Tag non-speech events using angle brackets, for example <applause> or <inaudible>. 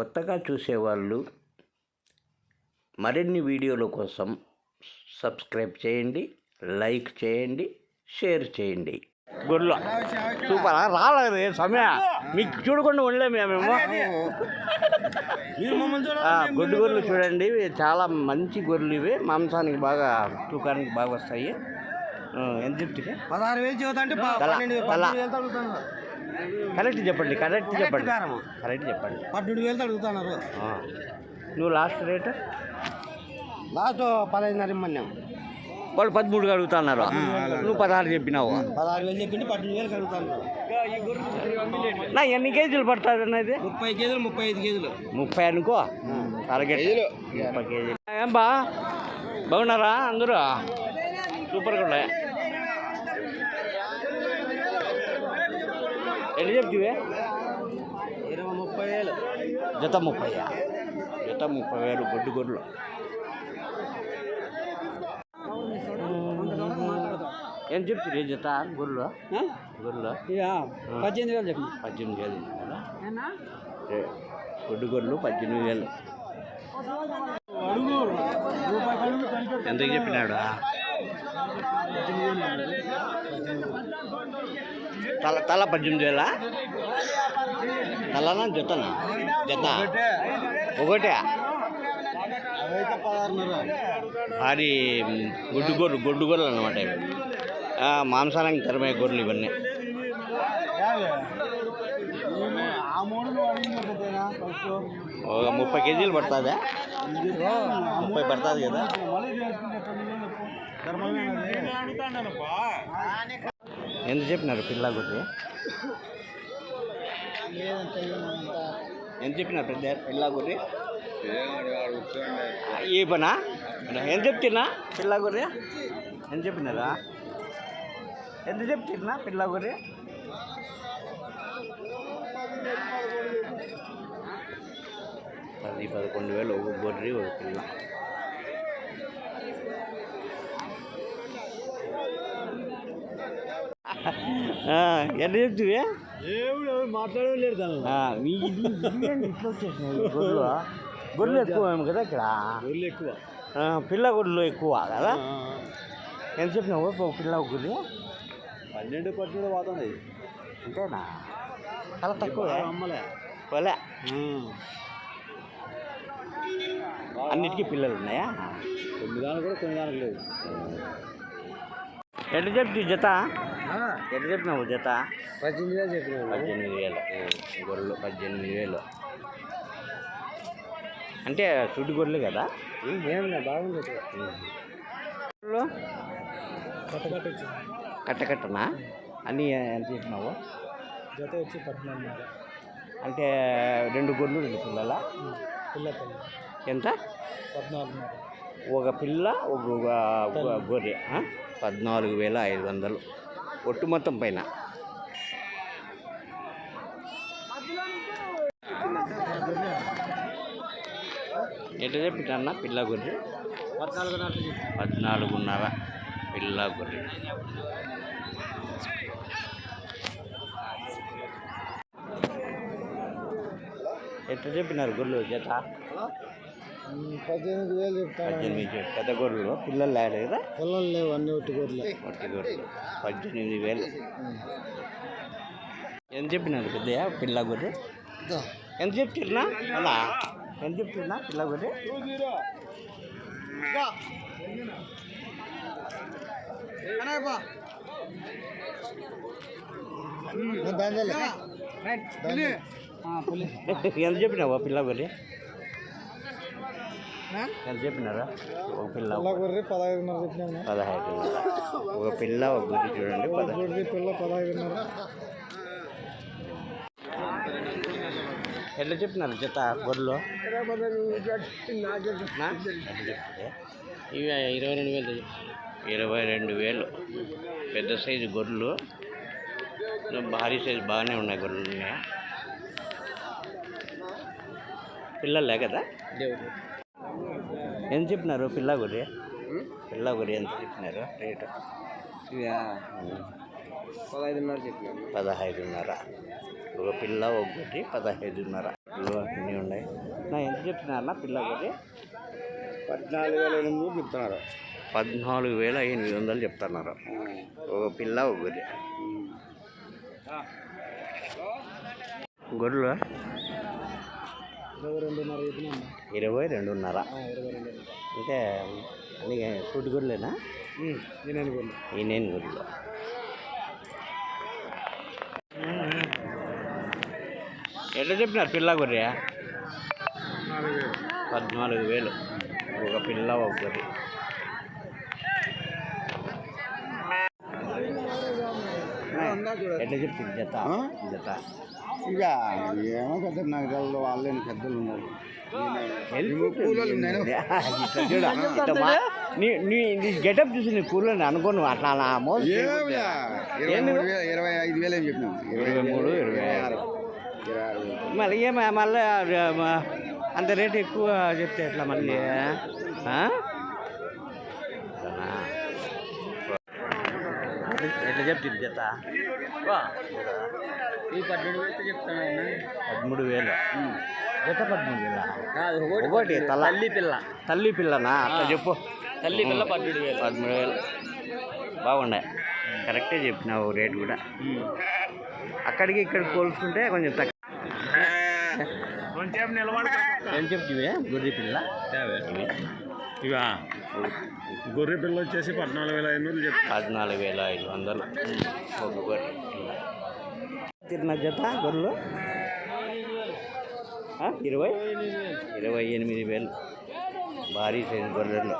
కొత్తగా చూసేవాళ్ళు మరిన్ని వీడియోల కోసం సబ్స్క్రైబ్ చేయండి లైక్ చేయండి షేర్ చేయండి. గొర్రెలు సూపర్? రాలేదు సమయ. మీకు చూడకుండా ఉండలేము మేము. గొడ్డు గొర్రెలు చూడండి. చాలా మంచి గొర్రెలు ఇవి. మాంసానికి బాగా తూకానికి బాగా వస్తాయి. ఎంత చెప్తే? పదహారు వేలు చదువుతా అంటే వేలు కరెక్ట్ చెప్పండి కరెక్ట్ చెప్పండి. కరెక్ట్ చెప్పండి. పన్నెండు వేలు అడుగుతున్నారు. ఆ. నువ్వు లాస్ట్ రేట్ లాస్ట్ పదహైదున్నర ఇమ్మన్నాం. వాళ్ళు పదమూడుగా అడుగుతున్నారు. నువ్వు పదహారు చెప్పినావు. పదహారు వేలు చెప్పింటే పన్నెండు వేలకు అడుగుతున్నారు. నా ఎన్ని కేజీలు పడుతుంది అన్నది ముప్పై కేజీలు ముప్పై ఐదు కేజీలు. ముప్పై అనుకో. టార్గెట్ ముప్పై కేజీలు. ఏం బా? బాగున్నారా అందరూ? సూపర్గా ఉన్నాయి. ఎన్ని చెప్తివే ఇరవై ముప్పై వేలు. జత ముప్పై జత ముప్పై వేలు గొడ్డు గొర్రెలు ఏం చెప్తుంది జత గొర్రెలు? గొర్రెలు? పద్దెనిమిది వేలు చెప్పి. పద్దెనిమిది వేలు? ఏ, గొడ్డు గొర్రెలు పద్దెనిమిది వేలు. ఎంతకు చెప్పినాడు? తల తల పద్దెనిమిది వేల? తలనా జతనా జత ఒకటే? భారీ గుడ్డు గొర్రెలు గొడ్డు గొర్రెలు అనమాట ఇవి. మాంసానికి తరమే గొర్రెలు ఇవన్నీ. ఒక ముప్పై కేజీలు పడుతుందా? ముప్పై పడుతుంది కదా? ఎంత చెప్పినారు పిల్ల గుర్రి ఎంత చెప్పినారు పెద్ద పిల్ల గుర్రి ఈ పనా? ఎంత చెప్తున్నా పిల్ల గురి ఎంత చెప్పినారా? ఎంత చెప్తున్నా పిల్ల గురి పది పదకొండు వేలు ఒక గొర్రె ఒక పిల్ల. వచ్చేసినాయి ఈ గొర్రెలు గొర్రెలు ఎక్కువ కదా ఇక్కడ. ఊళ్ళు ఎక్కువ. పిల్ల గొర్రెలు ఎక్కువ కదా? ఎంత చెప్పినావు పిల్ల గొర్రె పన్నెండు పన్నెండు పోతున్నాయి అంతేనా? చాలా తక్కువ? పోలే. అన్నిటికీ పిల్లలు ఉన్నాయా? కొన్ని దానికి కూడా కొన్ని దానికి లేదు. ఎట్ట చెప్తి జత? ఎట్ట చెప్పినావు జత? పద్దెనిమిది వేలు చెప్పినాను పద్దెనిమిది వేలు. గొర్రెలు పద్దెనిమిది వేలు. అంటే సుడి గొర్రెలు కదా? ఏమన్నా బాగుంది గొర్రెలు? కొత్త కట్ట వచ్చి కట్ట కట్టనా? అన్నీ ఎంత చెప్పినావు? జత వచ్చి పద్నాలుగు అంటే రెండు గొర్రెలు రెండు పిల్లల? పిల్ల పిల్ల ఎంత? పద్నాలుగున్నర ఒక పిల్ల ఒక గొర్రె? పద్నాలుగు వేల ఐదు వందలు. ఒట్టు మొత్తం పైన. ఎట్లా చెప్పిన పిల్ల గొర్రె? పద్నాలుగున్నర పద్నాలుగున్నర పిల్ల గొర్రె. ఎట్లా చెప్పినారు గొర్రెలు జత? పద్దెనిమిది వేలు చెప్తాను. పద్దెనిమిది పెద్ద గొర్రెలు పిల్లలు లేడు కదా? పిల్లలు లేవు అన్ని ఒట్టి గొర్రెలు. ఒట్టి గొర్రెలు. పద్దెనిమిది వేలు. ఎంత చెప్పినారు పెద్దయ్య పిల్ల గొర్రె? ఎంత చెప్తున్నా? అలా. ఎంత చెప్తున్నా పిల్ల గొర్రె? ఎంత చెప్పినావా పిల్ల గొర్రె? ఎంత చెప్పినారా? ఒక పిల్ల గొర్రె పదహైదున్నర చెప్పినాను పదహైదు ఒక పిల్ల ఒక గుడ్డి చూడండి గొర్రె పిల్ల పదహైదున్నర. ఎట్లా చెప్పినారు జత గొర్రెలు? ఇవి ఇరవై రెండు వేలు ఇరవై రెండు వేలు. పెద్ద సైజు గొర్రెలు. భారీ సైజు బాగానే ఉన్నాయి గొర్రెలు. పిల్లలే కదా? ఎంత చెప్పినారు? పిల్ల గొర్రె పిల్ల గొర్రె ఎంత చెప్పినారు? రేటు? పదహైదున్నర చెప్పినాను పదహైదున్నర. ఒక పిల్ల ఒక గొర్రె పదహైదున్నర అన్నీ ఉన్నాయి? నా ఎంత చెప్తున్నారా పిల్ల గొర్రె పద్నాలుగు వేల ఎనిమిది చెప్తున్నారు. పద్నాలుగు వేల ఎనిమిది వందలు చెప్తున్నారు. ఒక పిల్ల ఒక గొర్రె గొర్రెలు? ఇరవై రెండున్నర అంటే అన్ని ఎనిమిది గొర్రెలు ఈ నేను గొర్రెలు ఎట్లా చెప్పినారు పిల్ల గొర్రె? పద్నాలుగు వేలు. ఒక పిల్ల ఒక గొర్రె. ఎట్లా చెప్తుంది జత? జత. ఇక ఏమో పెద్ద నాకు తెలదు వాళ్ళే పెద్దలు ఉన్నారు. <laughs> గెటప్ చూసి నీ కూలోని అనుకోను అట్లా. ఇరవై ఐదు వేలు ఏం చెప్పినాం ఇరవై మూడు ఇరవై ఆరు. మళ్ళీ ఏమ మళ్ళీ అంత రేట్ ఎక్కువ చెప్తే ఎట్లా మళ్ళీ? ఎట్లా చెప్తుంది జత ఈ పద్దెనిమిది వేలు చెప్తాను పదమూడు వేలు. జత పదమూడు వేల? కాదు ఒకటి తల. తల్లి పిల్ల. తల్లి పిల్లనా? అట్లా చెప్పు. తల్లి పిల్ల పద్దెనిమిది వేలు. పదమూడు వేలు. బాగుండే కరెక్టే చెప్పినావు రేట్ కూడా. అక్కడికి ఇక్కడ పోల్చుకుంటే కొంచెం తక్కువ కొంచెం నిలబడి ఏం చెప్తివే? గొర్రె పిల్ల? ఇవి. ఇక గొర్రె పిల్ల వచ్చేసి పద్నాలుగు వేల ఐదు వందలు చెప్తాను పద్నాలుగు వేల ఐదు వందలు. ఒక గొర్రె పిల్ల. తిరిగిన జత గొర్రెలు? ఆ, ఇరవై? ఇరవై ఎనిమిది వేలు. భారీ సైజు గొర్రెలు.